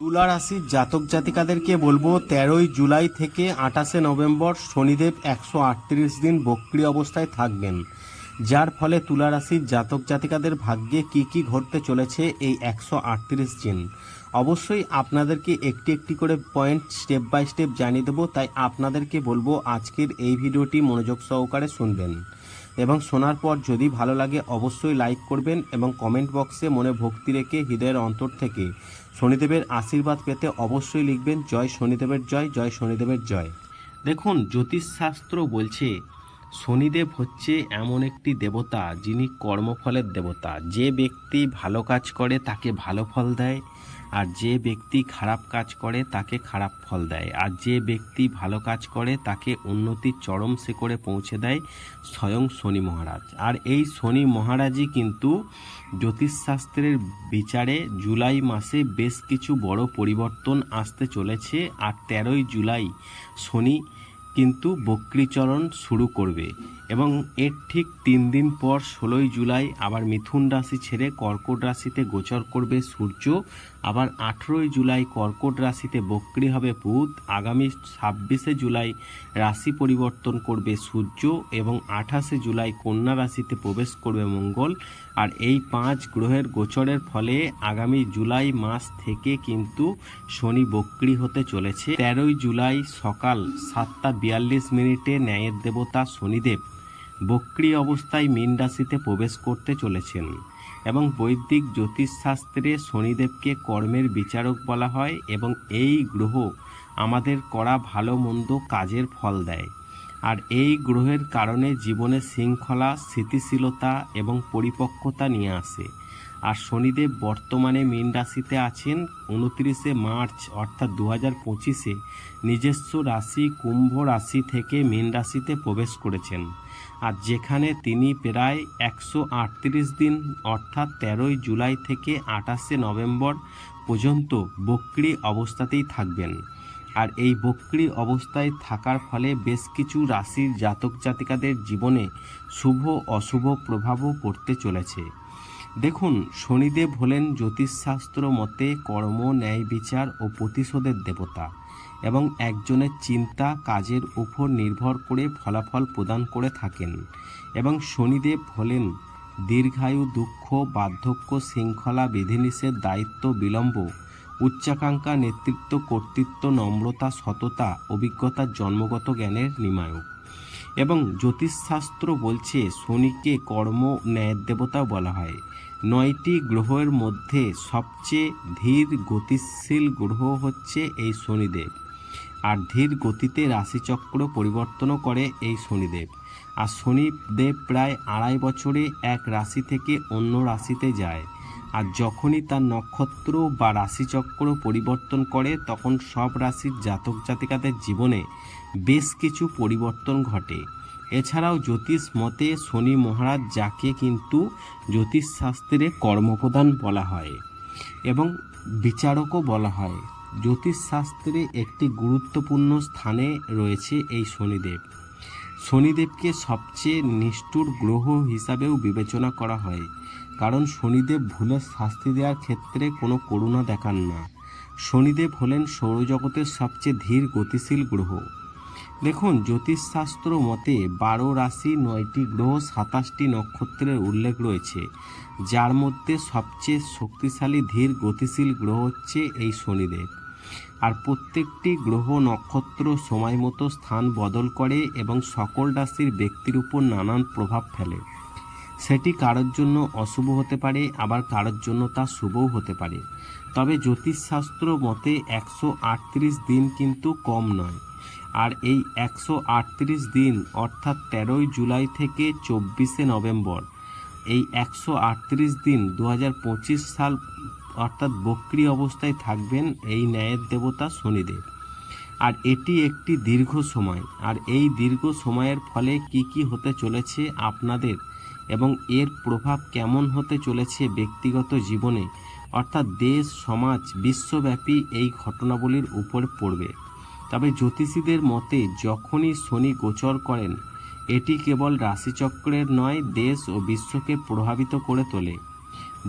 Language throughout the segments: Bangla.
তুলা রাশির জাতক জাতিকাদেরকে বলব, তেরোই জুলাই থেকে আঠাশে নভেম্বর শনিদেব একশো আটত্রিশ দিন বক্রি অবস্থায় থাকবেন। যার ফলে তুলা রাশির জাতক জাতিকাদের ভাগ্যে কি কি ঘটতে চলেছে এই একশো আটত্রিশ দিন। অবশ্যই আপনাদেরকে একটি একটি করে পয়েন্ট স্টেপ বাই স্টেপ জানিয়ে দেবো, তাই আপনাদেরকে বলব আজকের এই ভিডিওটি মনোযোগ সহকারে শুনবেন। এবং শোনার পর যদি ভালো লাগে অবশ্যই লাইক করবেন এবং কমেন্ট বক্সে মনে ভক্তি রেখে হৃদয়ের অন্তর থেকে শনিদেবের আশীর্বাদ পেতে অবশ্যই লিখবেন, জয় শনিদেবের জয় জয় শনিদেবের জয়। দেখুন, জ্যোতিষশাস্ত্র বলছে, শনিদেব হচ্ছে এমন একটি দেবতা যিনি কর্মফলের দেবতা। যে ব্যক্তি ভালো কাজ করে তাকে ভালো ফল দেয় আর যে ব্যক্তি খারাপ কাজ করে, তাকে খারাপ ফল দেয়। আর যে ব্যক্তি ভালো কাজ করে, তাকে উন্নতির চরম শিখরে পৌঁছে দেয় স্বয়ং শনি মহারাজ। আর এই শনি মহারাজই কিন্তু জ্যোতিষশাস্ত্রের বিচারে জুলাই মাসে বেশ কিছু বড় পরিবর্তন আসতে চলেছে আর তেরোই জুলাই শনি কিন্তু বক্রীচরণ শুরু করবে। এবং এর ঠিক তিন দিন পর ষোলোই জুলাই আবার মিথুন রাশি ছেড়ে কর্কট রাশিতে গোচর করবে সূর্য। আবার আঠেরোই জুলাই কর্কট রাশিতে বক্রী হবে বুধ। আগামী ছাব্বিশে জুলাই রাশি পরিবর্তন করবে সূর্য এবং আঠাশে জুলাই কন্যা রাশিতে প্রবেশ করবে মঙ্গল। আর এই পাঁচ গ্রহের গোচরের ফলে আগামী জুলাই মাস থেকে কিন্তু শনি বক্রী হতে চলেছে। তেরোই জুলাই সকাল সাতটা বিয়াল্লিশ মিনিটে ন্যায়ের দেবতা শনিদেব বক্রী অবস্থায় মীন রাশিতে প্রবেশ করতে চলেছেন এবং বৈদিক জ্যোতিষশাস্ত্রে শনিদেবকে কর্মের বিচারক বলা হয় এবং এই গ্রহ আমাদের করা ভালো মন্দ কাজের ফল দেয়। আর এই গ্রহের কারণে জীবনে শৃঙ্খলা, স্থিতিশীলতা এবং পরিপক্কতা নিয়ে আসে। আর শনিদেব বর্তমানে মীন রাশিতে আছেন উনত্রিশে মার্চ অর্থাৎ দু হাজার পঁচিশে নিজস্ব রাশি কুম্ভ রাশি থেকে মীন রাশিতে প্রবেশ করেছেন। আর যেখানে তিনি প্রায় একশো আটত্রিশ দিন, অর্থাৎ তেরোই জুলাই থেকে আঠাশে নভেম্বর পর্যন্ত বক্রি অবস্থাতেই থাকবেন। আর এই বক্রি অবস্থায় থাকার ফলে বেশ কিছু রাশির জাতক জাতিকাদের জীবনে শুভ অশুভ প্রভাবও পড়তে চলেছে। দেখুন, শনিদেব হলেন জ্যোতিষশাস্ত্র মতে কর্ম, ন্যায় বিচার ও প্রতিশোধের দেবতা। এবং একজনের চিন্তা কাজের উপর নির্ভর করে ফলাফল প্রদান করে থাকেন এবং শনিদেব হলেন দীর্ঘায়ু, দুঃখ, বার্ধক্য, শৃঙ্খলা বিধিনিষেধ, দায়িত্ব, বিলম্ব, উচ্চাকাঙ্ক্ষা, নেতৃত্ব, কর্তৃত্ব, নম্রতা, সততা অভিজ্ঞতার জন্মগত জ্ঞানের নিমায়ক। এবং জ্যোতিষশাস্ত্র বলছে, শনিকে কর্ম ন্যায়ের দেবতা বলা হয়। নয়টি গ্রহের মধ্যে সবচেয়ে ধীর, গতিশীল গ্রহ হচ্ছে এই শনিদেব। আর ধীর গতিতে রাশিচক্র পরিবর্তনও করে এই শনিদেব। আর শনিদেব প্রায় আড়াই বছরে এক রাশি থেকে অন্য রাশিতে যায়। আর যখনই তার নক্ষত্র বা রাশিচক্র পরিবর্তন করে, তখন সব রাশির জাতক জাতিকাদের জীবনে বেশ কিছু পরিবর্তন ঘটে। এছাড়াও জ্যোতিষ মতে শনি মহারাজ যাকে কিন্তু জ্যোতিষশাস্ত্রে কর্মপ্রদান বলা হয় এবং বিচারকও বলা হয়। জ্যোতিষশাস্ত্রে একটি গুরুত্বপূর্ণ স্থানে রয়েছে এই শনিদেব। শনিদেবকে সবচেয়ে নিষ্ঠুর গ্রহ হিসাবেও বিবেচনা করা হয়, কারণ শনিদেব ভুলের শাস্তি দেওয়ার ক্ষেত্রে কোনো করুণা দেখান না। শনিদেব হলেন সৌরজগতের সবচেয়ে ধীর গতিশীল গ্রহ। দেখুন, জ্যোতিষশাস্ত্র মতে বারো রাশি নয়টি গ্রহ সাতাশটি নক্ষত্রের উল্লেখ রয়েছে, যার মধ্যে সবচেয়ে শক্তিশালী ধীর গতিশীল গ্রহ হচ্ছে এই শনিদেব। আর প্রত্যেকটি গ্রহ নক্ষত্র সময় মতো স্থান বদল করে এবং সকল রাশির ব্যক্তির উপর নানান প্রভাব ফেলে। সেটি কারোর জন্য অশুভ হতে পারে, আবার কারোর জন্য তা শুভও হতে পারে। তবে জ্যোতিষশাস্ত্র মতে একশো আটত্রিশ দিন কিন্তু কম নয়। আর এই একশো আটত্রিশ দিন, অর্থাৎ তেরোই জুলাই থেকে চব্বিশে নভেম্বর, এই একশো আটত্রিশ দিন দুহাজার পঁচিশ সাল অর্থাৎ বক্রি অবস্থায় থাকবেন এই ন্যায়ের দেবতা শনিদেব। আর এটি একটি দীর্ঘ সময়। আর এই দীর্ঘ সময়ের ফলে কি কি হতে চলেছে আপনাদের এবং এর প্রভাব কেমন হতে চলেছে ব্যক্তিগত জীবনে, অর্থাৎ দেশ, সমাজ, বিশ্বব্যাপী এই ঘটনাবলীর উপর পড়বে। তবে জ্যোতিষীদের মতে, যখনই শনি গোচর করেন, এটি কেবল রাশিচক্রের নয়, দেশ ও বিশ্বকে প্রভাবিত করে তোলে।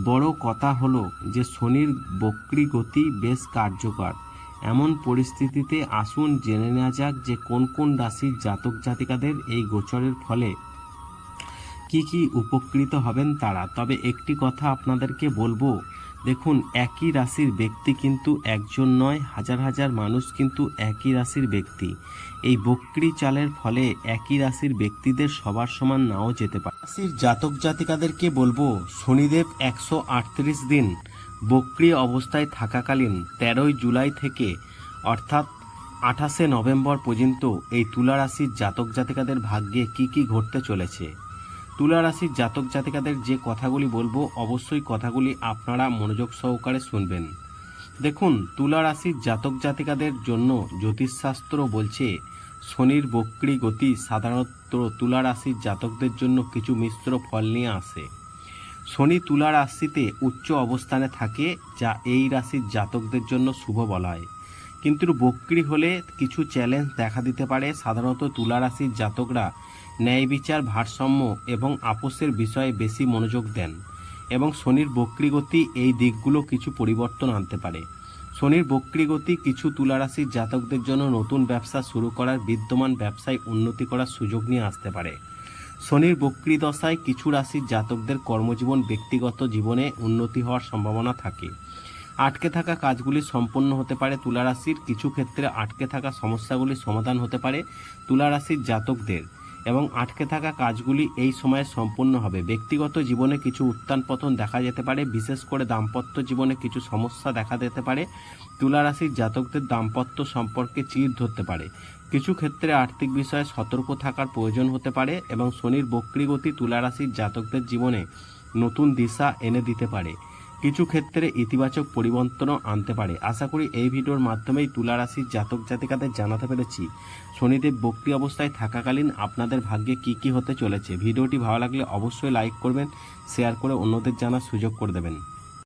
বড় কথা হলো যে শনির বক্রি গতি বেশ কার্যকর। এমন পরিস্থিতিতে আসুন জেনে নেওয়া যাক যে কোন কোন রাশির জাতক জাতিকাদের এই গোচরের ফলে কি কি উপকৃত হবেন তারা। তবে একটি কথা আপনাদেরকে বলব দেখুন, একই রাশির ব্যক্তি কিন্তু একজন নয়, হাজার হাজার মানুষ কিন্তু একই রাশির ব্যক্তি। এই বক্রি চালের ফলে একই রাশির ব্যক্তিদের সবার সমান নাও যেতে পারে। রাশির জাতক জাতিকাদেরকে বলব, শনিদেব একশো আটত্রিশ দিন বক্রি অবস্থায় থাকাকালীন তেরোই জুলাই থেকে, অর্থাৎ আঠাশে নভেম্বর পর্যন্ত এই তুলা রাশির জাতক জাতিকাদের ভাগ্যে কি কি ঘটতে চলেছে। তুলা রাশির জাতক জাতিকাদের যে কথাগুলি বলব, অবশ্যই কথাগুলি আপনারা মনোযোগ সহকারে শুনবেন। দেখুন, তুলা রাশির জাতক জাতিকাদের জন্য জ্যোতিষশাস্ত্র বলছে, শনির বক্রি গতি সাধারণত তুলা রাশির জাতকদের জন্য কিছু মিশ্র ফল নিয়ে আসে। শনি তুলা রাশিতে উচ্চ অবস্থানে থাকে, যা এই রাশির জাতকদের জন্য শুভ বলা হয়। কিন্তু বক্রি হলে কিছু চ্যালেঞ্জ দেখা দিতে পারে। সাধারণত তুলা রাশির জাতকরা ন্যায় বিচার, ভারসাম্য এবং আপোষের বিষয়ে বেশি মনোযোগ দেন এবং শনির বক্রিগতি এই দিকগুলো কিছু পরিবর্তন আনতে পারে। শনির বক্রিগতি কিছু তুলারাশির জাতকদের জন্য নতুন ব্যবসা শুরু করার বিদ্যমান ব্যবসায় উন্নতি করার সুযোগ নিয়ে আসতে পারে। শনির বক্রি দশায় কিছু রাশির জাতকদের কর্মজীবন ব্যক্তিগত জীবনে উন্নতি হওয়ার সম্ভাবনা থাকে। আটকে থাকা কাজগুলি সম্পন্ন হতে পারে তুলারাশির কিছু ক্ষেত্রে আটকে থাকা সমস্যাগুলির সমাধান হতে পারে তুলারাশির জাতকদের এবং আটকে থাকা কাজগুলি এই সময়ে সম্পূর্ণ হবে। ব্যক্তিগত জীবনে কিছু উত্থান পতন দেখা যেতে পারে, বিশেষ করে দাম্পত্য জীবনে কিছু সমস্যা দেখা দিতে পারে। তুলা রাশির জাতকদের দাম্পত্য সম্পর্কে চির ধরতে পারে। কিছু ক্ষেত্রে আর্থিক বিষয়ে সতর্ক থাকার প্রয়োজন হতে পারে এবং শনির বক্রিগতি তুলা রাশির জাতকদের জীবনে নতুন দিশা এনে দিতে পারে। কিছু ক্ষেত্রে ইতিবাচক পরিবর্তনও আনতে পারে। আশা করি এই ভিডিওর মাধ্যমেই তুলা রাশির জাতক জাতিকাদের জানাতে পেরেছি। শনিদেব বক্রি অবস্থায় থাকাকালীন আপনাদের ভাগ্যে কি কি হতে চলেছে? ভিডিওটি ভালো লাগলে অবশ্যই লাইক করবেন, শেয়ার করে অন্যদের জানার সুযোগ করে দেবেন।